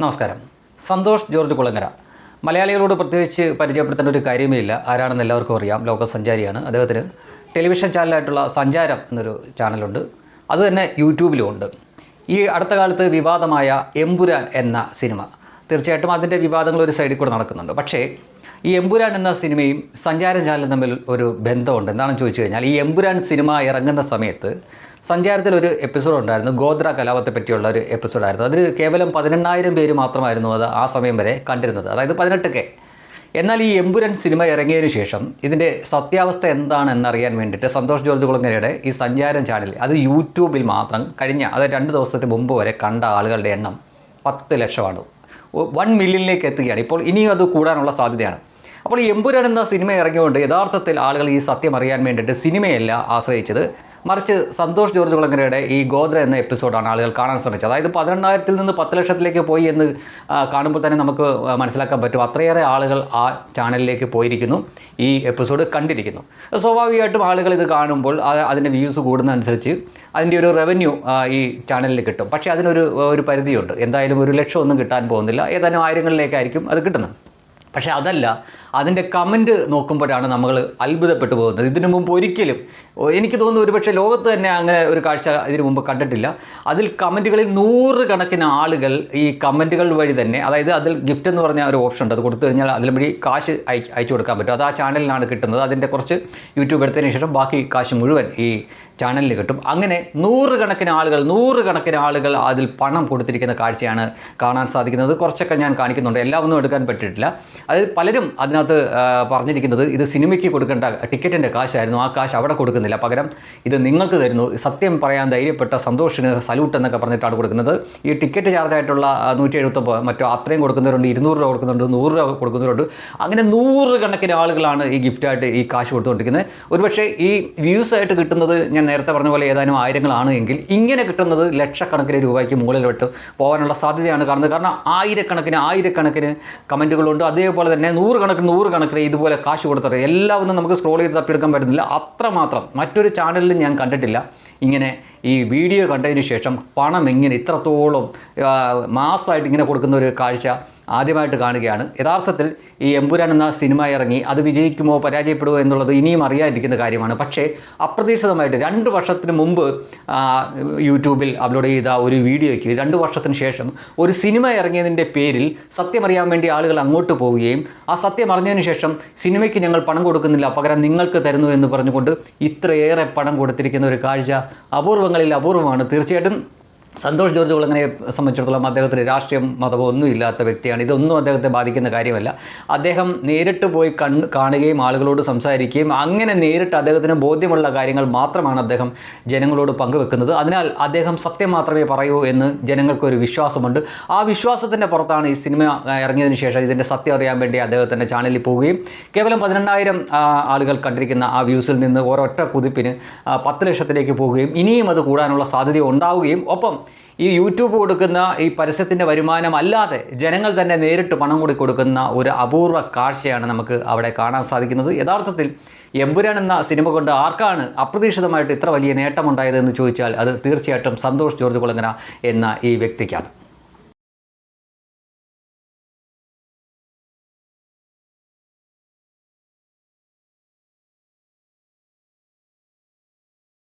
നമസ്കാരം. സന്തോഷ് ജോർജ് കുളങ്ങര. മലയാളികളോട് പ്രത്യേകിച്ച് പരിചയപ്പെടുത്തേണ്ട ഒരു കാര്യമേ ഇല്ല ആരാണെന്ന് എല്ലാവർക്കും അറിയാം. ലോകസഞ്ചാരിയാണ്. അദ്ദേഹത്തിന് ടെലിവിഷൻ ചാനലായിട്ടുള്ള സഞ്ചാരം എന്നൊരു ചാനലുണ്ട്. അതുതന്നെ യൂട്യൂബിലും ഉണ്ട്. ഈ അടുത്ത കാലത്ത് വിവാദമായ എമ്പുരാൻ എന്ന സിനിമ. തീർച്ചയായിട്ടും അതിന്റെ വിവാദങ്ങൾ ഒരു സൈഡിൽ കൂടെ നടക്കുന്നുണ്ട്. പക്ഷേ ഈ എമ്പുരാൻ എന്ന സിനിമയും സഞ്ചാരം ചാനലും തമ്മിൽ ഒരു ബന്ധമുണ്ട്. എന്താണെന്ന് ചോദിച്ചു കഴിഞ്ഞാൽ ഈ എമ്പുരാൻ സിനിമ ഇറങ്ങുന്ന സമയത്ത് സഞ്ചാരത്തിൽ ഒരു എപ്പിസോഡ് ഉണ്ടായിരുന്നു. ഗോത്ര കലാപത്തെ പറ്റിയുള്ള ഒരു എപ്പിസോഡായിരുന്നു അതിൽ കേവലം പതിനെണ്ണായിരം പേര് മാത്രമായിരുന്നു അത് ആ സമയം വരെ കണ്ടിരുന്നത്. അതായത് പതിനെട്ട് കെ. എന്നാൽ ഈ എമ്പുരൻ സിനിമ ഇറങ്ങിയതിന് ശേഷം ഇതിന്റെ സത്യാവസ്ഥ എന്താണെന്നറിയാൻ വേണ്ടിയിട്ട് സന്തോഷ് ജോർജ് കുളങ്ങരയുടെ ഈ സഞ്ചാരം ചാനൽ അത് യൂട്യൂബിൽ മാത്രം കഴിഞ്ഞ അത് രണ്ട് ദിവസത്തിന് മുമ്പ് വരെ കണ്ട ആളുകളുടെ എണ്ണം പത്ത് ലക്ഷമാണ്. വൺ മില്യണിലേക്ക് എത്തുകയാണ്. ഇപ്പോൾ ഇനിയും അത് കൂടാനുള്ള സാധ്യതയാണ്. അപ്പോൾ ഈ എമ്പുരൻ എന്ന സിനിമ ഇറങ്ങിയുകൊണ്ട് യഥാർത്ഥത്തിൽ ആളുകൾ ഈ സത്യം അറിയാൻ വേണ്ടിയിട്ട് സിനിമയല്ല ആശ്രയിച്ചത്. മറിച്ച് സന്തോഷ് ജോർജ് കുളങ്ങരയുടെ ഈ ഗോദ്ര എന്ന എപ്പിസോഡാണ് ആളുകൾ കാണാൻ ശ്രമിച്ചത്. അതായത് പതിനെണ്ണായിരത്തിൽ നിന്ന് പത്ത് ലക്ഷത്തിലേക്ക് പോയി എന്ന് കാണുമ്പോൾ തന്നെ നമുക്ക് മനസ്സിലാക്കാൻ പറ്റും. അത്രയേറെ ആളുകൾ ആ ചാനലിലേക്ക് പോയിരിക്കുന്നു ഈ എപ്പിസോഡ് കണ്ടിരിക്കുന്നു. സ്വാഭാവികമായിട്ടും ആളുകൾ ഇത് കാണുമ്പോൾ അതിന്റെ വ്യൂസ് കൂടുന്നതനുസരിച്ച് അതിന്റെ ഒരു റവന്യൂ ഈ ചാനലിൽ കിട്ടും. പക്ഷേ അതിനൊരു ഒരു പരിധിയുണ്ട്. എന്തായാലും ഒരു ലക്ഷം ഒന്നും കിട്ടാൻ പോകുന്നില്ല. ഏതാനും ആയിരങ്ങളിലേക്കായിരിക്കും അത് കിട്ടുന്നത്. പക്ഷേ അതല്ല അതിന്റെ കമന്റ് നോക്കുമ്പോഴാണ് നമ്മൾ അത്ഭുതപ്പെട്ടു പോകുന്നത്. ഇതിനു മുമ്പ് ഒരിക്കലും എനിക്ക് തോന്നുന്നു ഒരുപക്ഷെ ലോകത്ത് തന്നെ അങ്ങനെ ഒരു കാഴ്ച ഇതിനു മുമ്പ് കണ്ടിട്ടില്ല. അതിൽ കമന്റുകളിൽ നൂറുകണക്കിന് ആളുകൾ ഈ കമന്റുകൾ വഴി തന്നെ അതായത് അതിൽ ഗിഫ്റ്റ് എന്ന് പറഞ്ഞ ഒരു ഓപ്ഷൻ ഉണ്ട്. അത് കൊടുത്തു കഴിഞ്ഞാൽ അതിൽ വഴി കാശ് അയച്ചു കൊടുക്കാൻ പറ്റും. അത് ആ ചാനലിനാണ് കിട്ടുന്നത്. അതിന്റെ കുറച്ച് യൂട്യൂബ് എടുത്തതിന് ശേഷം ബാക്കി കാശ് മുഴുവൻ ഈ ചാനലിൽ കിട്ടും. അങ്ങനെ നൂറുകണക്കിന് ആളുകൾ നൂറുകണക്കിന് ആളുകൾ അതിൽ പണം കൊടുത്തിരിക്കുന്ന കാഴ്ചയാണ് കാണാൻ സാധിക്കുന്നത്. കുറച്ചൊക്കെ ഞാൻ കാണിക്കുന്നുണ്ട്. എല്ലാം ഒന്നും എടുക്കാൻ പറ്റിയിട്ടില്ല. അതായത് പലരും അതിനകത്ത് ആ, പറഞ്ഞിരിക്കുന്നത് ഇത് സിനിമയ്ക്ക് കൊടുക്കേണ്ട ടിക്കറ്റിന്റെ കാശായിരുന്നു. ആ കാശ് അവിടെ കൊടുക്കുന്നില്ല. പകരം ഇത് നിങ്ങൾക്ക് തരുന്നു. സത്യം പറയാൻ ധൈര്യപ്പെട്ട സന്തോഷിന് സല്യൂട്ട് എന്നൊക്കെ പറഞ്ഞിട്ടാണ് കൊടുക്കുന്നത്. ഈ ടിക്കറ്റ് ചാർജ് ആയിട്ടുള്ള നൂറ്റി എഴുപത്തൊമ്പത് മറ്റോ അത്രയും കൊടുക്കുന്നവരുണ്ട്. ഇരുന്നൂറ് രൂപ കൊടുക്കുന്നുണ്ട് നൂറ് രൂപ കൊടുക്കുന്നവരുണ്ട്. അങ്ങനെ നൂറ് കണക്കിന് ആളുകളാണ് ഈ ഗിഫ്റ്റായിട്ട് ഈ കാശ് കൊടുത്തുകൊണ്ടിരിക്കുന്നത്. ഒരുപക്ഷേ ഈ വ്യൂസ് ആയിട്ട് കിട്ടുന്നത് ഞാൻ നേരത്തെ പറഞ്ഞ പോലെ ഏതാനും ആയിരങ്ങളാണ് എങ്കിൽ ഇങ്ങനെ കിട്ടുന്നത് ലക്ഷക്കണക്കിന് രൂപയ്ക്ക് മുകളിൽ വിട്ട് പോകാനുള്ള സാധ്യതയാണ് കാണുന്നത്. കാരണം ആയിരക്കണക്കിന് ആയിരക്കണക്കിന് കമന്റുകളുണ്ട്. അതേപോലെ തന്നെ നൂറുകണക്കിന് നൂറുകണക്കിന് ഇതുപോലെ കാശ് കൊടുത്തിട്ട് എല്ലാം ഒന്നും നമുക്ക് സ്ക്രോൾ ചെയ്ത് തപ്പിയെടുക്കാൻ പറ്റുന്നില്ല. അത്രമാത്രം. മറ്റൊരു ചാനലിലും ഞാൻ കണ്ടിട്ടില്ല. ഇങ്ങനെ ഈ വീഡിയോ കണ്ടതിന് ശേഷം പണം എങ്ങനെ ഇത്രത്തോളം മാസമായിട്ട് ഇങ്ങനെ കൊടുക്കുന്ന ഒരു കാഴ്ച ആദ്യമായിട്ട് കാണുകയാണ്. യഥാർത്ഥത്തിൽ ഈ എമ്പുരാൻ എന്ന സിനിമ ഇറങ്ങി അത് വിജയിക്കുമോ പരാജയപ്പെടുമോ എന്നുള്ളത് ഇനിയും അറിയാതിരിക്കുന്ന കാര്യമാണ്. പക്ഷേ അപ്രതീക്ഷിതമായിട്ട് രണ്ട് വർഷത്തിന് മുമ്പ് യൂട്യൂബിൽ അപ്ലോഡ് ചെയ്ത ഒരു വീഡിയോയ്ക്ക് രണ്ട് വർഷത്തിന് ശേഷം ഒരു സിനിമ ഇറങ്ങിയതിന്റെ പേരിൽ സത്യം അറിയാൻ വേണ്ടി ആളുകൾ അങ്ങോട്ട് പോവുകയും ആ സത്യം അറിഞ്ഞതിന് ശേഷം സിനിമയ്ക്ക് ഞങ്ങൾ പണം കൊടുക്കുന്നില്ല പകരം നിങ്ങൾക്ക് തരുന്നു എന്ന് പറഞ്ഞുകൊണ്ട് ഇത്രയേറെ പണം കൊടുത്തിരിക്കുന്ന ഒരു കാഴ്ച അപൂർവങ്ങളിൽ അപൂർവമാണ്. തീർച്ചയായിട്ടും സന്തോഷ് ജോർജ് കുളങ്ങനെ സംബന്ധിച്ചിടത്തോളം അദ്ദേഹത്തിന് രാഷ്ട്രീയം മതമോ ഒന്നും ഇല്ലാത്ത വ്യക്തിയാണ്. ഇതൊന്നും അദ്ദേഹത്തെ ബാധിക്കുന്ന കാര്യമല്ല. അദ്ദേഹം നേരിട്ട് പോയി കണ്ണ് കാണുകയും ആളുകളോട് സംസാരിക്കുകയും അങ്ങനെ നേരിട്ട് അദ്ദേഹത്തിന് ബോധ്യമുള്ള കാര്യങ്ങൾ മാത്രമാണ് അദ്ദേഹം ജനങ്ങളോട് പങ്കുവെക്കുന്നത്. അതിനാൽ അദ്ദേഹം സത്യം മാത്രമേ പറയൂ എന്ന് ജനങ്ങൾക്കൊരു വിശ്വാസമുണ്ട്. ആ വിശ്വാസത്തിന്റെ പുറത്താണ് ഈ സിനിമ ഇറങ്ങിയതിന് ശേഷം ഇതിന്റെ സത്യം അറിയാൻ വേണ്ടി അദ്ദേഹത്തിന്റെ ചാനലിൽ പോവുകയും കേവലം പതിനെണ്ണായിരം ആളുകൾ കണ്ടിരിക്കുന്ന ആ വ്യൂസിൽ നിന്ന് ഒരൊറ്റ കുതിപ്പിന് പത്ത് ലക്ഷത്തിലേക്ക് പോവുകയും ഇനിയും അത് കൂടാനുള്ള സാധ്യത ഉണ്ടാവുകയും ഒപ്പം ഈ യൂട്യൂബ് കൊടുക്കുന്ന ഈ പരസ്യത്തിന്റെ വരുമാനം അല്ലാതെ ജനങ്ങൾ തന്നെ നേരിട്ട് പണം കൂടി കൊടുക്കുന്ന ഒരു അപൂർവ കാഴ്ചയാണ് നമുക്ക് അവിടെ കാണാൻ സാധിക്കുന്നത്. യഥാർത്ഥത്തിൽ എമ്പുരാൻ എന്ന സിനിമ കൊണ്ട് ആർക്കാണ് അപ്രതീക്ഷിതമായിട്ട് ഇത്ര വലിയ നേട്ടമുണ്ടായതെന്ന് ചോദിച്ചാൽ അത് തീർച്ചയായിട്ടും സന്തോഷ് ജോർജ് കുളങ്ങര എന്ന ഈ വ്യക്തിക്കാണ്.